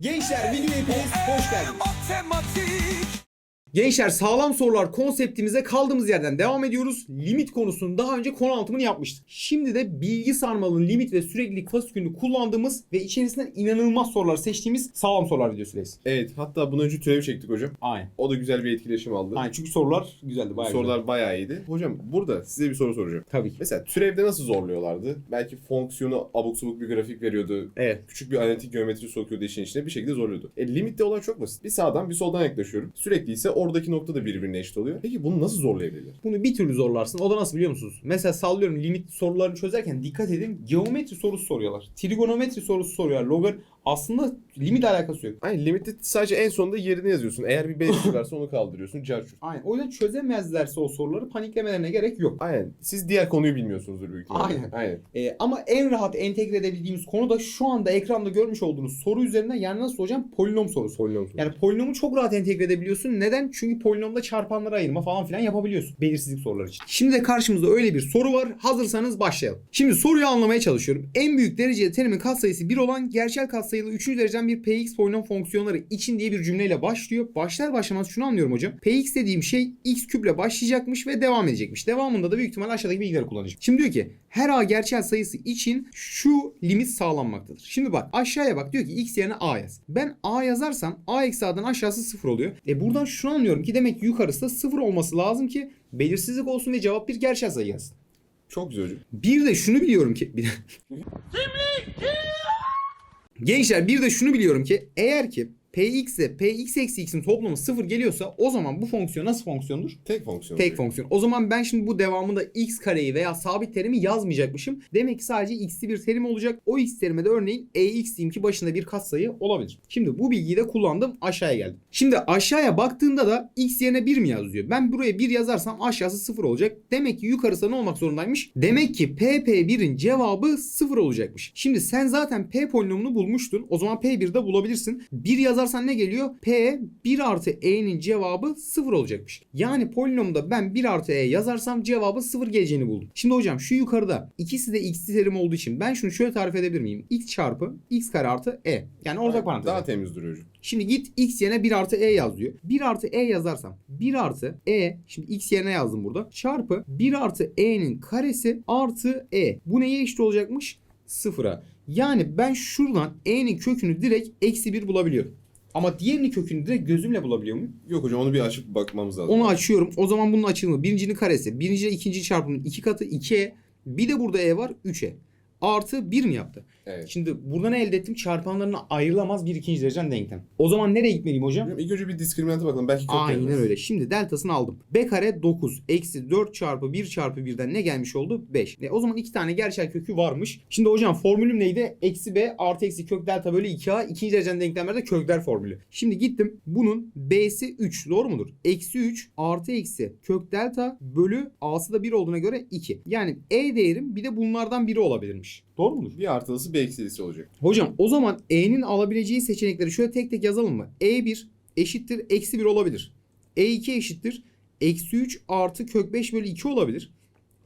Gençler videoya hepiniz hoş geldiniz. Gençler sağlam sorular konseptimize kaldığımız yerden devam ediyoruz. Limit konusunu daha önce konu anlatımını yapmıştık. Şimdi de bilgi sarmalının limit ve süreklilik fasikülünü kullandığımız ve içerisinden inanılmaz sorular seçtiğimiz sağlam sorular videosundayız. Evet hatta bundan önce türev çektik hocam. Aynen. O da güzel bir etkileşim aldı. Aynen çünkü sorular güzeldi bayağı Sorular bayağı iyiydi. Hocam burada size bir soru soracağım. güzel. Tabii ki. Mesela türevde nasıl zorluyorlardı? Belki fonksiyonu abuk subuk bir grafik veriyordu. Evet. Küçük bir analitik geometri sokuyordu işin içine bir şekilde zorluyordu. E, limitte olay çok basit. Bir sağdan bir soldan yaklaşıyorum. Sürekli ise oradaki nokta da birbirine eşit oluyor. Peki bunu nasıl zorlayabilirler? Bunu bir türlü zorlarsın. O da nasıl biliyor musunuz? Mesela sallıyorum limit sorularını çözerken dikkat edin. Geometri sorusu soruyorlar. Trigonometri sorusu soruyorlar. Logar aslında limit alakası yok. Aynen limitte sadece en sonunda yerini yazıyorsun. Eğer bir 5 çıkarsa onu kaldırıyorsun. Carçur. Aynen. O yüzden çözemezlerse o soruları paniklemelerine gerek yok. Aynen. Siz diğer konuyu bilmiyorsunuzdur büyük ihtimalle. Aynen. Aynen. Ee, ama en rahat entegre edebildiğimiz konu da şu anda ekranda görmüş olduğunuz soru üzerinden yani nasıl hocam? Polinom sorusu. Polinom sorusu. Yani polinomu çok rahat entegre edebiliyorsun. Neden? Çünkü polinomda çarpanları ayırma falan filan yapabiliyorsun. Belirsizlik soruları için. Şimdi de karşımızda öyle bir soru var. Hazırsanız başlayalım. Şimdi soruyu anlamaya çalışıyorum. En büyük dereceli terimin katsayısı 1 olan gerçel katsayılı 3. dereceden bir px polinom fonksiyonları için diye bir cümleyle başlıyor. Başlar başlamaz şunu anlıyorum hocam. px dediğim şey x küple başlayacakmış ve devam edecekmiş. Devamında da büyük ihtimal aşağıdaki bilgileri kullanacak. Şimdi diyor ki her a gerçel sayısı için şu limit sağlanmaktadır. Şimdi bak aşağıya bak diyor ki x yerine a yaz. Ben a yazarsam a eksi a'dan aşağısı 0 oluyor. E buradan şunu anlıyorum ki demek ki yukarısı da 0 olması lazım ki belirsizlik olsun ve cevap bir gerçel sayı yazsın. Çok güzel hocam. Bir de şunu biliyorum ki... Bir Gençler bir de şunu biliyorum ki eğer ki px ile px eksi x'in toplamı 0 geliyorsa o zaman bu fonksiyon nasıl fonksiyondur? Tek fonksiyon. Tek fonksiyon. O zaman ben şimdi bu devamında x kareyi veya sabit terimi yazmayacakmışım. Demek ki sadece x'li bir terim olacak. O x terime de örneğin ex diyeyim ki başında bir katsayı olabilir. Şimdi bu bilgiyi de kullandım aşağıya geldim. Şimdi aşağıya baktığında da x yerine 1 mi yazıyor? Ben buraya 1 yazarsam aşağısı 0 olacak. Demek ki yukarısı ne olmak zorundaymış? Demek ki pp1'in cevabı 0 olacakmış. Şimdi sen zaten p polinomunu bulmuştun. O zaman p1'de bulabilirsin. 1 yazarsan ne geliyor? p 1 artı e'nin cevabı 0 olacakmış. Yani polinomda ben 1 artı e yazarsam cevabı 0 geleceğini buldum. Şimdi hocam şu yukarıda ikisi de x'li terim olduğu için ben şunu şöyle tarif edebilir miyim? x çarpı x kare artı e. Yani ortak parantez. Daha temiz duruyor hocam. Şimdi git x yerine 1 artı e yaz diyor. 1 artı e yazarsam 1 artı e şimdi x yerine yazdım burada. Çarpı 1 artı e'nin karesi artı e. Bu neye eşit olacakmış? Sıfıra. Yani ben şuradan e'nin kökünü direkt eksi 1 bulabiliyorum. Ama diğerinin kökünü direkt gözümle bulabiliyor muyum? Yok hocam onu bir açıp bakmamız lazım. Onu açıyorum. O zaman bunun açılımı birincinin karesi. Birinci ile ikinci çarpımının iki katı 2e. Bir de burada e var 3e. Artı 1 mi yaptı? Evet. Şimdi burada ne elde ettim? Çarpanlarına ayrılamaz bir ikinci derecen denklem. O zaman nereye gitmeliyim hocam? Hocam ilk önce bir diskriminante bakalım. Belki Aynen gelmez. öyle. Şimdi deltasını aldım. B kare 9 eksi 4 çarpı 1 çarpı 1'den ne gelmiş oldu? 5. E, o zaman iki tane gerçel kökü varmış. Şimdi hocam formülüm neydi? Eksi B artı eksi kök delta bölü 2A. ikinci derecen denklemlerde kökler formülü. Şimdi gittim. Bunun B'si 3. Doğru mudur? Eksi 3 artı eksi kök delta bölü A'sı da 1 olduğuna göre 2. Yani E değerim bir de bunlardan biri olabilirmiş. Doğru mudur? Bir artılısı bir eksilisi olacak. Hocam o zaman E'nin alabileceği seçenekleri şöyle tek tek yazalım mı? E1 eşittir eksi 1 olabilir. E2 eşittir eksi 3 artı kök 5 bölü 2 olabilir.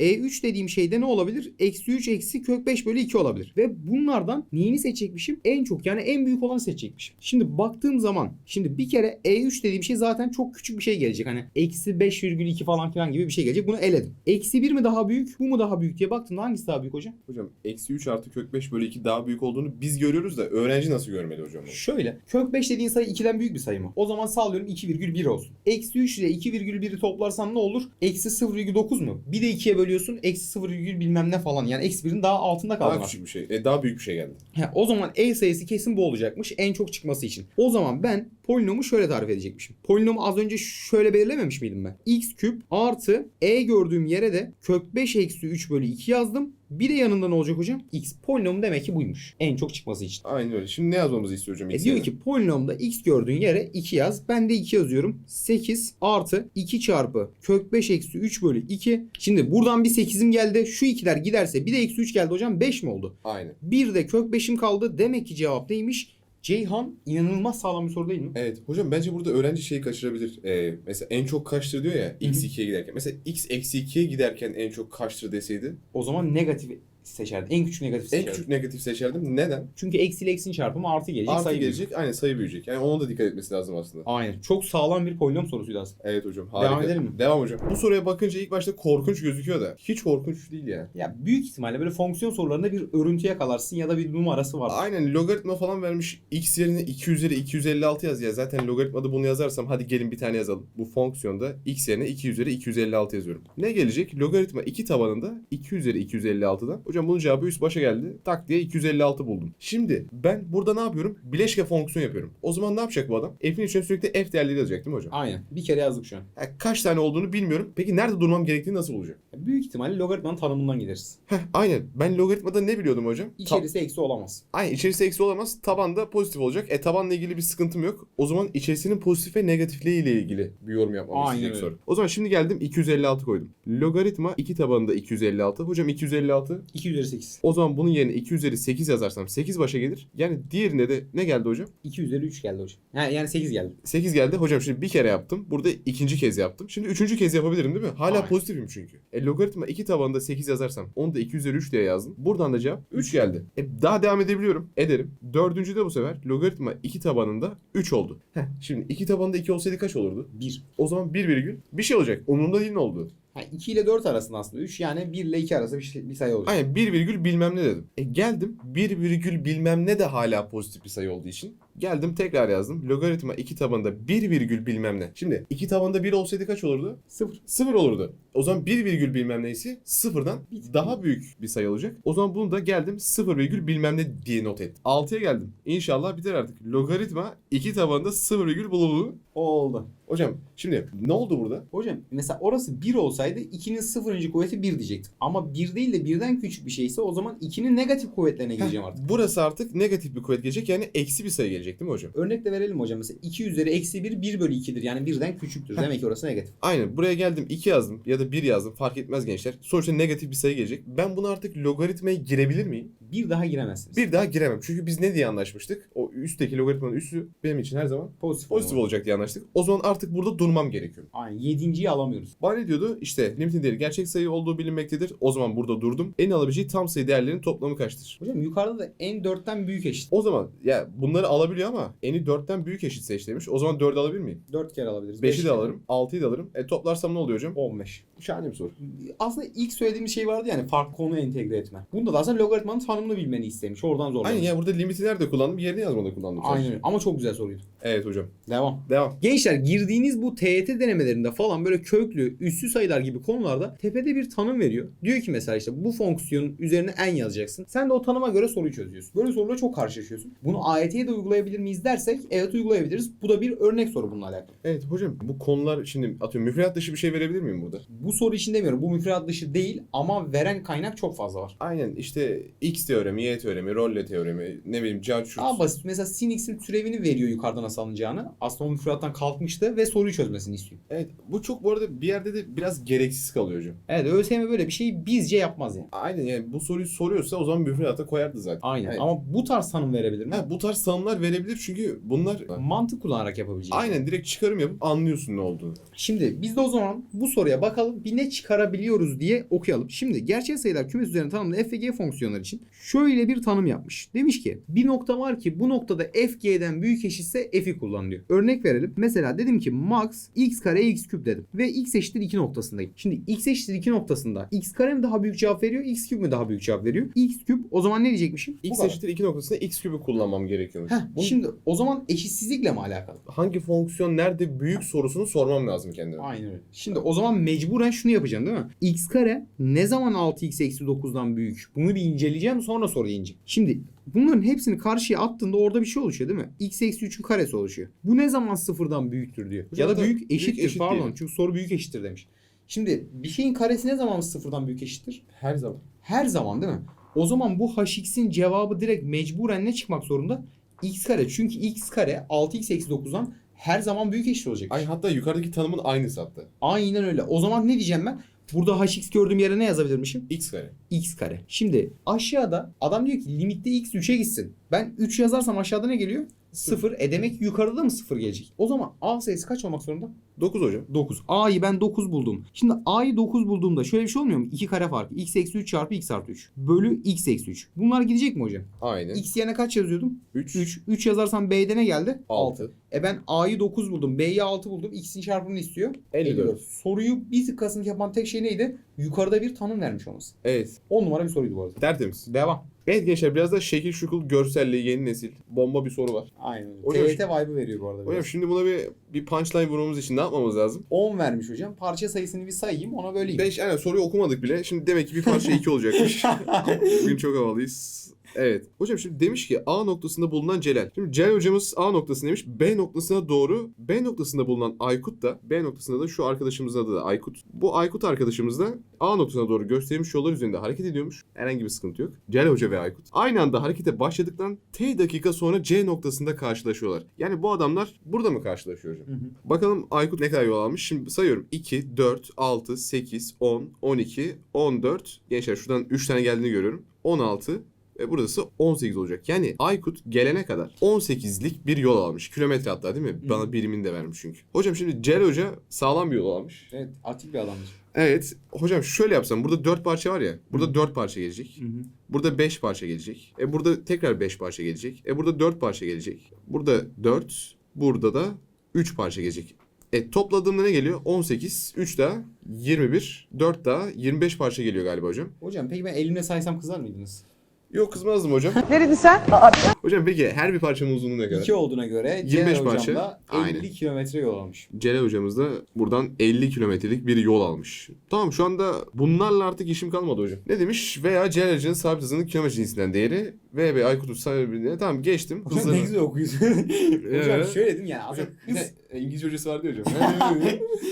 E3 dediğim şeyde ne olabilir? Eksi 3 eksi kök 5 bölü 2 olabilir. Ve bunlardan neyini seçecekmişim? En çok yani en büyük olanı seçecekmişim. Şimdi baktığım zaman şimdi bir kere E3 dediğim şey zaten çok küçük bir şey gelecek. Hani eksi 5,2 falan filan gibi bir şey gelecek. Bunu eledim. Eksi 1 mi daha büyük? Bu mu daha büyük diye baktığımda hangisi daha büyük hocam? Hocam eksi 3 artı kök 5 bölü 2 daha büyük olduğunu biz görüyoruz da öğrenci nasıl görmeli hocam? bunu? Şöyle. Kök 5 dediğin sayı 2'den büyük bir sayı mı? O zaman sallıyorum 2,1 olsun. Eksi 3 ile 2,1'i toplarsam ne olur? Eksi 0,9 mu? Bir de 2'ye bölüyorsun. Eksi 0, bilmem ne falan. Yani eksi 1'in daha altında kaldı. Daha küçük bir şey. E, daha büyük bir şey geldi. He, o zaman E sayısı kesin bu olacakmış. En çok çıkması için. O zaman ben polinomu şöyle tarif edecekmişim. Polinomu az önce şöyle belirlememiş miydim ben? x küp artı E gördüğüm yere de kök 5 eksi 3 bölü 2 yazdım. Bir de yanında ne olacak hocam? X polinom demek ki buymuş. En çok çıkması için. Aynen öyle. Şimdi ne yazmamızı istiyor hocam? E X diyor ki polinomda x gördüğün yere 2 yaz. Ben de 2 yazıyorum. 8 artı 2 çarpı kök 5 eksi 3 bölü 2. Şimdi buradan bir 8'im geldi. Şu ikiler giderse bir de eksi 3 geldi hocam 5 mi oldu? Aynen. Bir de kök 5'im kaldı. Demek ki cevap neymiş? Ceyhan inanılmaz sağlam bir soru değil mi? Evet. Hocam bence burada öğrenci şeyi kaçırabilir. Ee, mesela en çok kaçtır diyor ya Hı hı. x 2'ye giderken. Mesela x eksi 2'ye giderken en çok kaçtır deseydi. O zaman negatif seçerdim. En küçük negatif En seçerdim. küçük negatif seçerdim. Neden? Çünkü eksiyle eksinin çarpımı artı gelecek. Artı sayı gelecek. Aynen sayı büyüyecek. Yani ona da dikkat etmesi lazım aslında. Aynen. Çok sağlam bir polinom sorusuydu aslında. Evet hocam. Harika. Devam edelim mi? Devam hocam. Bu soruya bakınca ilk başta korkunç gözüküyor da hiç korkunç değil yani. Ya büyük ihtimalle böyle fonksiyon sorularında bir örüntü yakalarsın ya da bir numarası var. Aynen logaritma falan vermiş. X yerine 2 üzeri 256 yaz ya. Zaten logaritmada bunu yazarsam hadi gelin bir tane yazalım. Bu fonksiyonda x yerine 2 üzeri 256 yazıyorum. Ne gelecek? Logaritma 2 tabanında 2 üzeri 256'dan. Hocam bunun cevabı üst başa geldi. Tak diye 256 buldum. Şimdi ben burada ne yapıyorum? Bileşke fonksiyon yapıyorum. O zaman ne yapacak bu adam? F'in içine sürekli f değerleri yazacak değil mi hocam? Aynen. Bir kere yazdık şu an. Ha, kaç tane olduğunu bilmiyorum. Peki nerede durmam gerektiğini nasıl bulacağım? Ya Büyük ihtimalle logaritmanın tanımından gideriz. Heh, aynen. Ben logaritmada ne biliyordum hocam? Ta- İçerisi eksi olamaz. Aynen içerisi eksi olamaz. Tabanda pozitif olacak. E tabanla ilgili bir sıkıntım yok. O zaman içerisinin pozitif ve negatifliği ile ilgili bir yorum yapmamı Aynen öyle. soru. O zaman şimdi geldim 256 koydum. Logaritma 2 tabanında 256. Hocam 256. 2 üzeri 8. O zaman bunun yerine 2 üzeri 8 yazarsam 8 başa gelir. Yani diğerine de ne geldi hocam? 2 üzeri 3 geldi hocam. Ha, yani 8 geldi. 8 geldi. Hocam şimdi bir kere yaptım. Burada ikinci kez yaptım. Şimdi üçüncü kez yapabilirim değil mi? Hala Aynen. pozitifim çünkü. E logaritma 2 tabanında 8 yazarsam onu da 2 üzeri 3 diye yazdım. Buradan da cevap 3 geldi. E daha devam edebiliyorum. Ederim. Dördüncü de bu sefer logaritma 2 tabanında 3 oldu. Heh, şimdi 2 tabanında 2 olsaydı kaç olurdu? 1. O zaman 1 virgül bir şey olacak. Umurumda değil ne oldu? Ha, 2 ile 4 arasında aslında 3 yani 1 ile 2 arası bir, şey, bir sayı olacak. Aynen 1 virgül bilmem ne dedim. E geldim 1 virgül bilmem ne de hala pozitif bir sayı olduğu için. Geldim tekrar yazdım. Logaritma 2 tabanında 1 virgül bilmem ne. Şimdi 2 tabanında 1 olsaydı kaç olurdu? 0. 0 olurdu. O zaman 1 virgül bilmem neyse sıfırdan daha büyük bir sayı olacak. O zaman bunu da geldim 0 virgül bilmem ne diye not ettim. 6'ya geldim. İnşallah biter artık. Logaritma 2 tabanında 0 virgül bulundu. Oldu. Hocam şimdi ne oldu burada? Hocam mesela orası 1 olsaydı 2'nin 0. kuvveti 1 diyecektik. Ama 1 değil de 1'den küçük bir şeyse o zaman 2'nin negatif kuvvetlerine gireceğim artık. Burası artık negatif bir kuvvet gelecek yani eksi bir sayı gelecek değil mi hocam? Örnek de verelim hocam. Mesela 2 üzeri eksi 1 1 bölü 2'dir. Yani 1'den küçüktür. Demek ki orası negatif. Aynen buraya geldim 2 yazdım ya da 1 yazdım fark etmez gençler. Sonuçta negatif bir sayı gelecek. Ben bunu artık logaritmaya girebilir miyim? Bir daha giremezsiniz. Bir daha giremem. Çünkü biz ne diye anlaşmıştık? O üstteki logaritmanın üssü benim için her zaman pozitif, pozitif olmalı. olacak diye anlaştık. O zaman artık burada durmam gerekiyor. Aynen. Yedinciyi alamıyoruz. Bana ne diyordu? İşte limitin değeri gerçek sayı olduğu bilinmektedir. O zaman burada durdum. En alabileceği tam sayı değerlerinin toplamı kaçtır? Hocam yukarıda da n 4'ten büyük eşit. O zaman ya bunları alabiliyor ama eni 4'ten büyük eşit seç demiş. O zaman 4'ü alabilir miyim? 4 kere alabiliriz. 5'i Beş de kere. alırım. 6'yı da alırım. E toplarsam ne oluyor hocam? 15. Şahane bir soru. Aslında ilk söylediğimiz şey vardı yani farklı konu entegre etme. Bunda da aslında logaritmanın tanımını bilmeni istemiş. Oradan zorlamış. Aynen ya burada limiti nerede kullandım? Yerine yazmada kullandım. sadece. Aynen. Ama çok güzel soruydu. Evet hocam. Devam. Devam. Gençler girdiğiniz bu TYT denemelerinde falan böyle köklü, üssü sayılar gibi konularda tepede bir tanım veriyor. Diyor ki mesela işte bu fonksiyonun üzerine en yazacaksın. Sen de o tanıma göre soruyu çözüyorsun. Böyle sorularla çok karşılaşıyorsun. Bunu AYT'ye de uygulayabilir miyiz dersek evet uygulayabiliriz. Bu da bir örnek soru bununla alakalı. Evet hocam bu konular şimdi atıyorum müfredat dışı bir şey verebilir miyim burada? Bu soru için demiyorum. Bu müfredat dışı değil ama veren kaynak çok fazla var. Aynen işte X teoremi, Y teoremi, Rolle teoremi, ne bileyim Cahçurt. Daha basit. Mesela sin x'in türevini veriyor yukarıdan nasıl alınacağını. Aslında o müfredattan kalkmıştı ve soruyu çözmesini istiyor. Evet bu çok bu arada bir yerde de biraz gereksiz kalıyor hocam. Evet ÖSYM böyle bir şeyi bizce yapmaz yani. Aynen yani bu soruyu soruyorsa o zaman müfredata koyardı zaten. Aynen. Evet. Ama bu tarz tanım verebilir mi? Ha, bu tarz tanımlar verebilir çünkü bunlar Mantık kullanarak yapabileceğiz. aynen direkt çıkarım yapıp anlıyorsun ne olduğunu. Şimdi biz de o zaman bu soruya bakalım bir ne çıkarabiliyoruz diye okuyalım. Şimdi gerçek sayılar kümesi üzerine tanımlı f ve g fonksiyonlar için şöyle bir tanım yapmış. Demiş ki bir nokta var ki bu noktada f g'den büyük eşitse f'i kullan diyor. Örnek verelim. Mesela dedim ki max x kare x küp dedim. Ve x eşittir 2 noktasındayım. Şimdi x eşittir 2 noktasında x kare mi daha büyük cevap veriyor x küp mü daha büyük cevap veriyor? x küp o zaman ne diyecekmişim? X eşittir 2 noktasında X kübü kullanmam gerekiyor. Heh, şimdi o zaman eşitsizlikle mi alakalı? hangi fonksiyon nerede büyük sorusunu sormam lazım kendime. Aynen öyle. Şimdi o zaman mecburen şunu yapacağım değil mi? x kare ne zaman 6x eksi 9'dan büyük? Bunu bir inceleyeceğim sonra soruya ineceğim. Şimdi bunların hepsini karşıya attığında orada bir şey oluşuyor değil mi? x eksi 3'ün karesi oluşuyor. Bu ne zaman sıfırdan büyüktür diyor. Hocam ya da büyük büyük eşittir eşit pardon. diyelim. Çünkü soru büyük eşittir demiş. Şimdi bir şeyin karesi ne zaman sıfırdan büyük eşittir? Her zaman. Her zaman değil mi? O zaman bu hx'in cevabı direkt mecburen ne çıkmak zorunda? X kare. Çünkü x kare 6x eksi 9'dan her zaman büyük eşit olacak. Ay hatta yukarıdaki tanımın aynısı hatta. Aynen öyle. O zaman ne diyeceğim ben? Burada hx gördüğüm yere ne yazabilirmişim? X kare. x kare. Şimdi aşağıda adam diyor ki limitte x 3'e gitsin. Ben 3 yazarsam aşağıda ne geliyor? 0. E demek ki yukarıda da mı 0 gelecek? O zaman A sayısı kaç olmak zorunda? 9 hocam. 9. A'yı ben 9 buldum. Şimdi A'yı 9 bulduğumda şöyle bir şey olmuyor mu? 2 kare farkı. X eksi 3 çarpı X artı 3. Bölü X eksi 3. Bunlar gidecek mi hocam? Aynen. X yerine kaç yazıyordum? 3, 3. 3 yazarsam B'de ne geldi? 6. E ben A'yı 9 buldum. B'yi 6 buldum. X'in çarpımını istiyor. 54. Soruyu bir tık kasıntık yapan tek şey neydi? Yukarıda bir tanım vermiş olması. Evet. 10 numara bir soruydu bu arada. Tertemiz. Devam. Evet gençler biraz da şekil şukul görselliği yeni nesil. Bomba bir soru var. Aynen. Hocam TYT vibe'ı veriyor bu arada. Hocam biraz. şimdi buna bir, bir punchline vurmamız için ne yapmamız lazım? 10 vermiş hocam. Parça sayısını bir sayayım ona böleyim. 5 aynen soruyu okumadık bile. Şimdi demek ki bir parça 2 olacakmış. Bugün çok havalıyız. Evet. Hocam şimdi demiş ki A noktasında bulunan Celal. Şimdi Celal hocamız A noktasını demiş. B noktasına doğru B noktasında bulunan Aykut da B noktasında da şu arkadaşımızın adı da Aykut. Bu Aykut arkadaşımız da A noktasına doğru gösterilmiş yollar üzerinde hareket ediyormuş. Herhangi bir sıkıntı yok. Celal Hoca ve Aykut. Aynı anda harekete başladıktan T dakika sonra C noktasında karşılaşıyorlar. Yani bu adamlar burada mı karşılaşıyor hocam? Hı hı. Bakalım Aykut ne kadar yol almış. Şimdi sayıyorum. 2, 4, 6, 8, 10, 12, 14. Gençler şuradan 3 tane geldiğini görüyorum. 16 ve burası 18 olacak. Yani Aykut gelene kadar 18'lik bir yol almış. Kilometre hatta değil mi? Hı. Bana birimini de vermiş çünkü. Hocam şimdi Cel Hoca sağlam bir yol almış. Evet atik bir adamdır. Evet. Hocam şöyle yapsam. Burada 4 parça var ya. Burada 4 parça gelecek. Hı hı. Burada 5 parça gelecek. E burada tekrar 5 parça gelecek. E burada 4 parça gelecek. Burada 4. Burada da 3 parça gelecek. E topladığımda ne geliyor? 18. 3 daha 21. 4 daha 25 parça geliyor galiba hocam. Hocam peki ben elimle saysam kızar mıydınız? Yok kızmazdım hocam. Ne dedin sen? hocam peki her bir parçanın uzunluğu ne kadar? 2 olduğuna göre 25 25 hocam parça. da 50 Aynen. kilometre yol almış. Celal hocamız da buradan 50 kilometrelik bir yol almış. Tamam şu anda bunlarla artık işim kalmadı hocam. Ne demiş? Veya Celal hocanın sabit hızının kilometre cinsinden değeri VB Aykut'un sabit Tamam geçtim. Hocam Hızlarını- ne güzel okuyorsun. hocam Evet. şöyle dedim yani Hocam bir hız... de İngilizce hocası vardı ya hocam.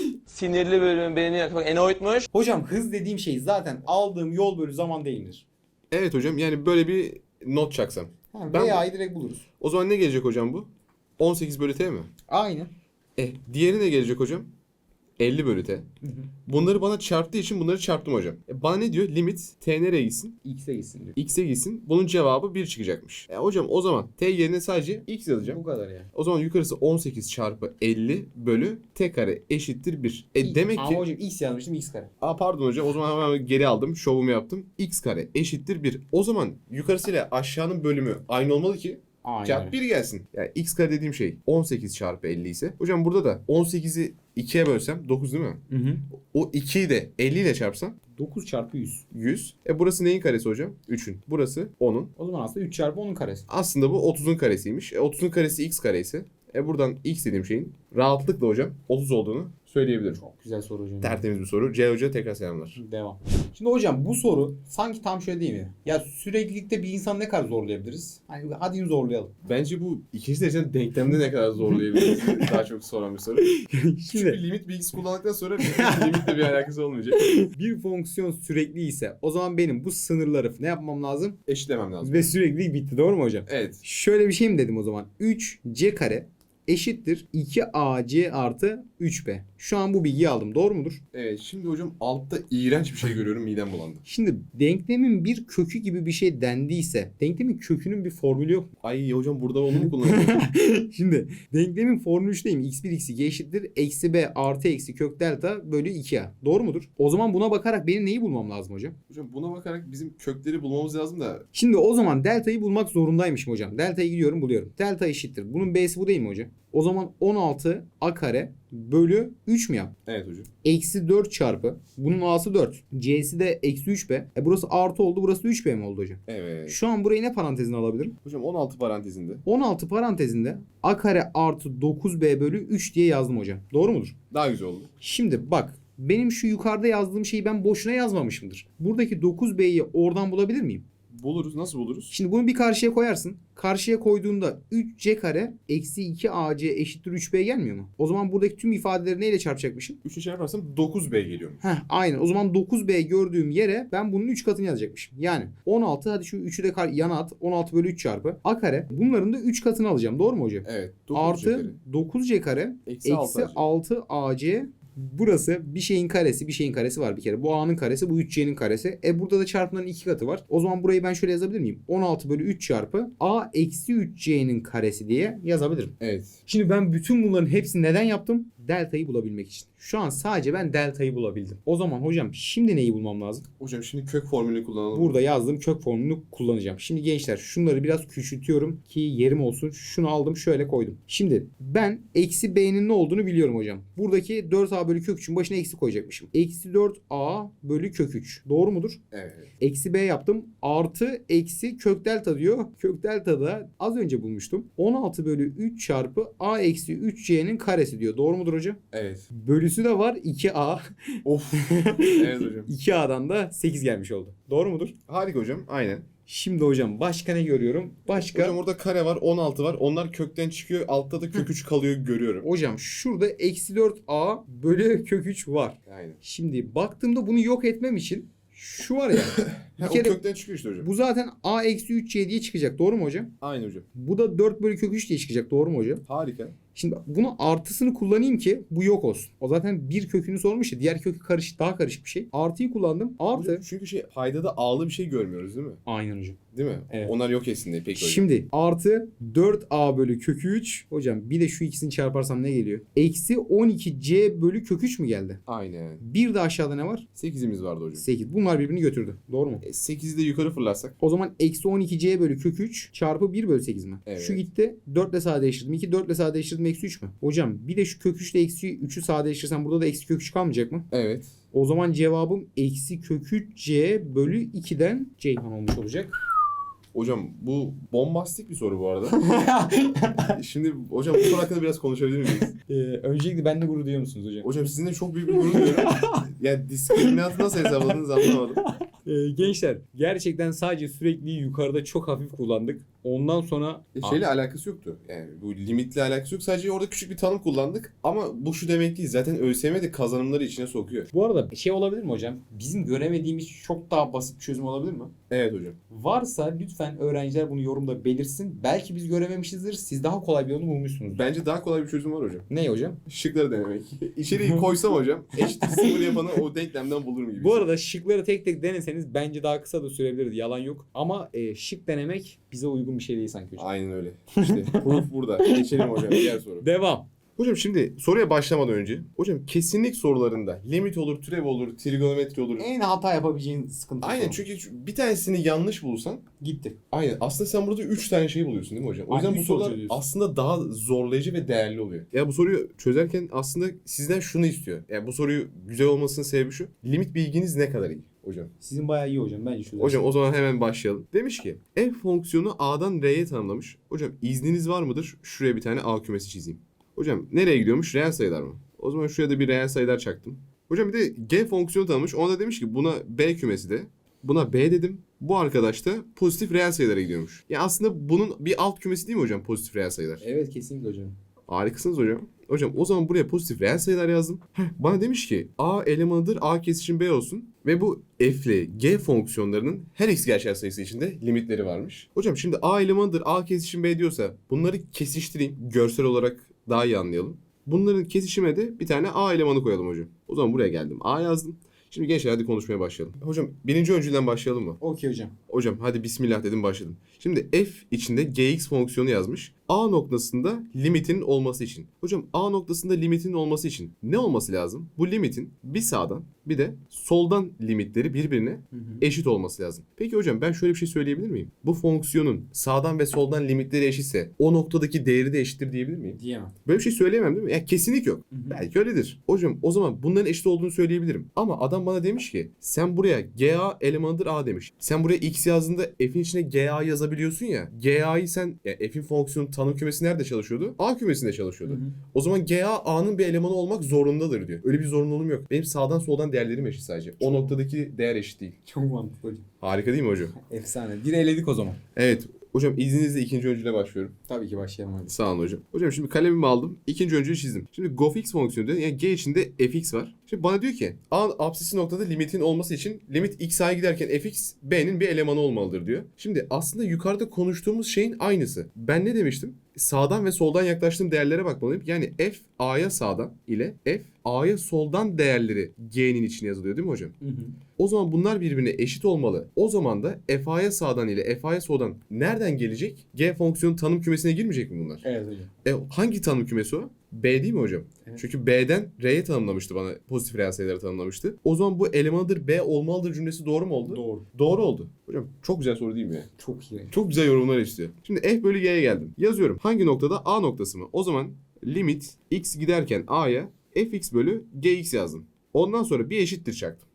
Sinirli bölüm beni yakmak enoytmuş. Hocam hız dediğim şey zaten aldığım yol bölü zaman değildir. Evet hocam yani böyle bir not çaksam. Ha, Ben- VA'yı direkt buluruz. O zaman ne gelecek hocam bu? 18 bölü T mi? Aynen. E diğeri ne gelecek hocam? 50 bölü T. Bunları bana çarptığı için bunları çarptım hocam. E, bana ne diyor? Limit T nereye gitsin? X'e gitsin diyor. X'e gitsin. Bunun cevabı 1 çıkacakmış. E, hocam o zaman T yerine sadece X yazacağım. Bu kadar yani. O zaman yukarısı 18 çarpı 50 bölü T kare eşittir 1. E demek Ama ki... hocam X yazmıştım X kare. Aa pardon hocam o zaman hemen geri aldım. Şovumu yaptım. X kare eşittir 1. O zaman yukarısıyla aşağının bölümü aynı olmalı ki Aynen. Çarp 1 gelsin. Yani x kare dediğim şey 18 çarpı 50 ise. Hocam burada da 18'i 2'ye bölsem 9 değil mi? Hı hı. O 2'yi de 50 ile çarpsam 9 çarpı 100. 100. E burası neyin karesi hocam? 3'ün. Burası 10'un. O zaman aslında 3 çarpı 10'un karesi. Aslında bu 30'un karesiymiş. E 30'un karesi x kare ise. E buradan x dediğim şeyin rahatlıkla hocam 30 olduğunu söyleyebilirim. Çok güzel soru hocam. Tertemiz bir soru. C hoca tekrar selamlar. Devam. Şimdi hocam bu soru sanki tam şöyle değil mi? Ya süreklilikte bir insan ne kadar zorlayabiliriz? Hani hadi zorlayalım. Bence bu ikinci dereceden denklemde ne kadar zorlayabiliriz? Daha çok soran bir soru. Çünkü limit bilgisi kullandıktan sonra limitle bir alakası olmayacak. bir fonksiyon sürekli ise o zaman benim bu sınırları ne yapmam lazım? Eşitlemem lazım. Ve süreklilik bitti doğru mu hocam? Evet. Şöyle bir şey mi dedim o zaman? 3c kare eşittir 2ac artı 3b. Şu an bu bilgiyi aldım. Doğru mudur? Evet şimdi hocam altta iğrenç bir şey görüyorum midem bulandı. Şimdi denklemin bir kökü gibi bir şey dendiyse denklemin kökünün bir formülü yok mu? Ay hocam burada onu mu kullanıyorsun? Şimdi denklemin formülü şu değil mi? x1 x2 eşittir eksi b artı eksi kök delta bölü 2a. Doğru mudur? O zaman buna bakarak benim neyi bulmam lazım hocam? hocam buna bakarak bizim kökleri bulmamız lazım da Şimdi o zaman delta'yı bulmak zorundaymışım hocam. Delta'yı gidiyorum buluyorum. Delta eşittir. Bunun b'si bu değil mi hocam? O zaman 16 a kare bölü 3 mü yap? evet hocam. Eksi 4 çarpı. Bunun a'sı 4. c'si de eksi 3b. E burası artı oldu. Burası da 3b mi oldu hocam? Evet. Şu an burayı ne parantezine alabilirim? Hocam 16 parantezinde. 16 parantezinde a kare artı 9b bölü 3 diye yazdım hocam. Doğru mudur? Daha güzel oldu. Şimdi bak benim şu yukarıda yazdığım şeyi ben boşuna yazmamışımdır. Buradaki 9b'yi oradan bulabilir miyim? Buluruz. Nasıl buluruz? Şimdi bunu bir karşıya koyarsın. Karşıya koyduğunda 3c kare eksi 2ac eşittir 3b gelmiyor mu? O zaman buradaki tüm ifadeleri neyle çarpacakmışım? 3'ü çarparsam 9B geliyor. Heh aynen. O zaman 9b gördüğüm yere ben bunun 3 katını yazacakmışım. Yani 16 hadi şu 3'ü de yana at. 16 bölü 3 çarpı. A kare. Bunların da 3 katını alacağım. Doğru mu hocam? Evet. 9 Artı 9c kare Eksi 6 eksi 6ac Burası bir şeyin karesi, bir şeyin karesi var bir kere. Bu A'nın karesi, bu 3C'nin karesi. E burada da çarpımların iki katı var. O zaman burayı ben şöyle yazabilir miyim? 16 bölü 3 çarpı A eksi 3C'nin karesi diye yazabilirim. Evet. Şimdi ben bütün bunların hepsini neden yaptım? Delta'yı bulabilmek için. Şu an sadece ben delta'yı bulabildim. O zaman hocam şimdi neyi bulmam lazım? Hocam şimdi kök formülünü kullanalım. Burada yazdığım kök formülünü kullanacağım. Şimdi gençler şunları biraz küçültüyorum ki yerim olsun. Şunu aldım şöyle koydum. Şimdi ben eksi b'nin ne olduğunu biliyorum hocam. Buradaki 4a bölü kök 3'ün başına eksi koyacakmışım. Eksi 4a bölü kök 3. Doğru mudur? Evet. Eksi b yaptım. Artı eksi kök delta diyor. Kök delta da az önce bulmuştum. 16 bölü 3 çarpı a eksi 3c'nin karesi diyor. Doğru mudur hocam? Evet. Bölüsü de var 2a. Of. evet hocam. 2a'dan da 8 gelmiş oldu. Doğru mudur? Harika hocam. Aynen. Şimdi hocam başka ne görüyorum? Başka Hocam orada kare var, 16 var. Onlar kökten çıkıyor. Altta da kök 3 kalıyor görüyorum. Hocam şurada eksi 4a bölü kök 3 var. Aynen. Şimdi baktığımda bunu yok etmem için şu var ya. bir Ha, o kere kökten çıkıyor işte hocam. bu zaten a eksi 3c diye çıkacak. Doğru mu hocam? Aynen hocam. Bu da 4 bölü kök 3 diye çıkacak. Doğru mu hocam? Harika. Şimdi bunu artısını kullanayım ki bu yok olsun. O zaten bir kökünü sormuş ya. Diğer kökü karışık daha karışık bir şey. Artıyı kullandım. Artı. Çünkü şey paydada ağlı bir şey görmüyoruz değil mi? Aynen hocam. Değil mi? Evet. Onlar yok etsin diye peki hocam. Şimdi artı 4a bölü kök 3. Hocam bir de şu ikisini çarparsam ne geliyor? Eksi 12c bölü kök 3 mü geldi? Aynen. Bir de aşağıda ne var? 8'imiz vardı hocam. 8. Bunlar birbirini götürdü. Doğru mu? E, 8'i de yukarı fırlatsak. O zaman eksi 12c bölü kök 3 çarpı 1 bölü 8 mi? Evet. Şu gitti. 4 ile sadeleştirdim. 2 4 ile sadeleştirdim. Eksi 3 mü? Hocam bir de şu kök 3 ile eksi 3'ü sadeleştirsem burada da eksi kök 3 kalmayacak mı? Evet. O zaman cevabım eksi kök 3c bölü 2'den Ceyhan olmuş olacak. Hocam bu bombastik bir soru bu arada. Şimdi hocam bu soru hakkında biraz konuşabilir miyiz? Ee, öncelikle benle gurur duyuyor musunuz hocam? Hocam sizinle çok büyük bir gurur duyuyorum. yani diskriminatı nasıl hesapladınız anlamadım. Ee, gençler gerçekten sadece sürekli yukarıda çok hafif kullandık. Ondan sonra E, şeyle alakası yoktu. Yani bu limitle alakası yok. Sadece orada küçük bir tanım kullandık. Ama bu şu demek değil. Zaten ÖSYM de kazanımları içine sokuyor. bu arada şey olabilir mi hocam? Bizim göremediğimiz çok daha basit bir çözüm olabilir mi? Evet hocam. Varsa lütfen öğrenciler bunu yorumda belirsin. Belki biz görememişizdir. Siz daha kolay bir yolu bulmuşsunuz. Bence daha kolay bir çözüm var hocam. Ne hocam? Şıkları denemek. İçeriği koysam hocam eşittir sıfır yapanı o denklemden bulurum gibi. Bu arada şıkları tek tek deneseniz bence daha kısa da sürebilirdi. Yalan yok. Ama e, şık denemek bize uygun bir şey değil sanki hocam. Aynen öyle. İşte proof burada. Geçelim hocam diğer soru. Devam. Hocam şimdi soruya başlamadan önce hocam kesinlik sorularında limit olur, türev olur, trigonometri olur. En hata yapabileceğin sıkıntı. Aynen sorun. çünkü bir tanesini yanlış bulsan gitti. Aynen. Aslında sen burada 3 tane şey buluyorsun değil mi hocam? O Aynen, yüzden bu sorular aslında daha zorlayıcı ve değerli oluyor. Ya bu soruyu çözerken aslında sizden şunu istiyor. Yani bu soruyu güzel olmasının sebebi şu. Limit bilginiz ne kadar iyi hocam? Sizin bayağı iyi hocam. Bence şu Hocam o zaman hemen başlayalım. Demiş ki f fonksiyonu a'dan r'ye tanımlamış. Hocam izniniz var mıdır? Şuraya bir tane a kümesi çizeyim. Hocam nereye gidiyormuş? Reel sayılar mı? O zaman şuraya da bir reel sayılar çaktım. Hocam bir de g fonksiyonu tanımış. Ona da demiş ki buna b kümesi de. Buna b dedim. Bu arkadaş da pozitif reel sayılara gidiyormuş. Ya aslında bunun bir alt kümesi değil mi hocam pozitif reel sayılar? Evet kesinlikle hocam. Harikasınız hocam. Hocam o zaman buraya pozitif reel sayılar yazdım. Heh, bana demiş ki A elemanıdır A kesişim B olsun. Ve bu f ile g fonksiyonlarının her x gerçel sayısı içinde limitleri varmış. Hocam şimdi A elemanıdır A kesişim B diyorsa bunları kesiştireyim. Görsel olarak daha iyi anlayalım. Bunların kesişime de bir tane A elemanı koyalım hocam. O zaman buraya geldim. A yazdım. Şimdi gençler hadi konuşmaya başlayalım. Hocam birinci öncülden başlayalım mı? Okey hocam. Hocam hadi bismillah dedim başladım. Şimdi f içinde gx fonksiyonu yazmış. A noktasında limitin olması için. Hocam A noktasında limitin olması için ne olması lazım? Bu limitin bir sağdan bir de soldan limitleri birbirine eşit olması lazım. Peki hocam ben şöyle bir şey söyleyebilir miyim? Bu fonksiyonun sağdan ve soldan limitleri eşitse o noktadaki değeri de eşittir diyebilir miyim? Diyemem. Böyle bir şey söyleyemem değil mi? Yani kesinlik yok. Belki öyledir. Hocam o zaman bunların eşit olduğunu söyleyebilirim. Ama adam bana demiş ki sen buraya GA elemanıdır A demiş. Sen buraya X yazdığında F'in içine GA yazabiliyorsun ya. GA'yı sen yani F'in fonksiyonu tanım kümesi nerede çalışıyordu? A kümesinde çalışıyordu. O zaman GA A'nın bir elemanı olmak zorundadır diyor. Öyle bir zorunluluğum yok. Benim sağdan soldan değerlerim eşit sadece. O noktadaki değer eşit değil. Çok mantıklı hocam. Harika değil mi hocam? Efsane. Bir eledik o zaman. Evet. Hocam izninizle ikinci öncüle başlıyorum. Tabii ki başlayalım hadi. Sağ olun hocam. Hocam şimdi kalemimi aldım. İkinci öncüyü çizdim. Şimdi gofx fonksiyonu diyor. Yani g içinde fx var. Şimdi bana diyor ki a apsisi noktada limitin olması için limit x a'ya giderken fx b'nin bir elemanı olmalıdır diyor. Şimdi aslında yukarıda konuştuğumuz şeyin aynısı. Ben ne demiştim? Sağdan ve soldan yaklaştığım değerlere bakmalıyım. Yani f a'ya sağdan ile f A'ya soldan değerleri G'nin içine yazılıyor değil mi hocam? O zaman bunlar birbirine eşit olmalı. O zaman da FA'ya sağdan ile FA'ya soldan nereden gelecek? G fonksiyonu tanım kümesine girmeyecek mi bunlar? Evet hocam. E, hangi tanım kümesi o? B değil mi hocam? Evet. Çünkü B'den R'ye tanımlamıştı bana. Pozitif reel sayıları tanımlamıştı. O zaman bu elemanıdır B olmalıdır cümlesi doğru mu oldu? Doğru. Doğru oldu. Hocam çok güzel soru değil mi ya? Çok iyi. Çok güzel yorumlar istiyor. Şimdi f bölü y'ye geldim. Yazıyorum. Hangi noktada? A noktası mı? O zaman limit x giderken a'ya fx bölü gx yazdım. Ondan sonra bir eşittir çaktım.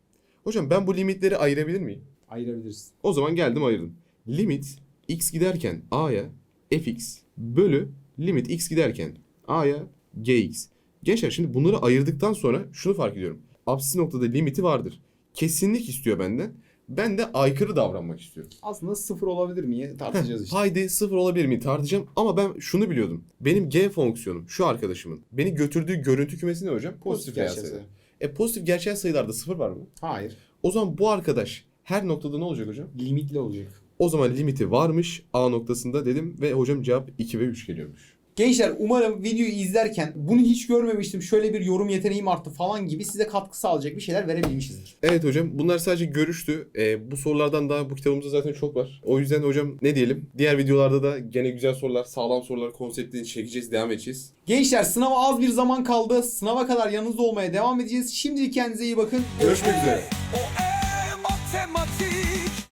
Hocam ben bu limitleri ayırabilir miyim? Ayırabiliriz. O zaman geldim ayırdım. Limit x giderken a'ya fx bölü limit x giderken a'ya gx. Gençler şimdi bunları ayırdıktan sonra şunu fark ediyorum. Absis noktada limiti vardır. Kesinlik istiyor benden. Ben de aykırı davranmak istiyorum. Aslında sıfır olabilir mi? Tartışacağız işte. Haydi sıfır olabilir mi tartacağım ama ben şunu biliyordum. Benim G fonksiyonum şu arkadaşımın beni götürdüğü görüntü kümesi ne hocam? Pozitif gerçek sayılar. sayı. E pozitif gerçel sayılarda sıfır var mı? Hayır. O zaman bu arkadaş her noktada ne olacak hocam? Limitli olacak. O zaman limiti varmış A noktasında dedim ve hocam cevap 2 ve 3 geliyormuş. Gençler umarım videoyu izlerken bunu hiç görmemiştim şöyle bir yorum yeteneğim arttı falan gibi size katkı sağlayacak bir şeyler verebilmişizdir. Evet hocam bunlar sadece görüştü. E, bu sorulardan daha bu kitabımızda zaten çok var. O yüzden hocam ne diyelim? Diğer videolarda da gene güzel sorular, sağlam sorular konseptini çekeceğiz, devam edeceğiz. Gençler sınava az bir zaman kaldı. Sınava kadar yanınızda olmaya devam edeceğiz. Şimdilik kendinize iyi bakın. Görüşmek üzere. O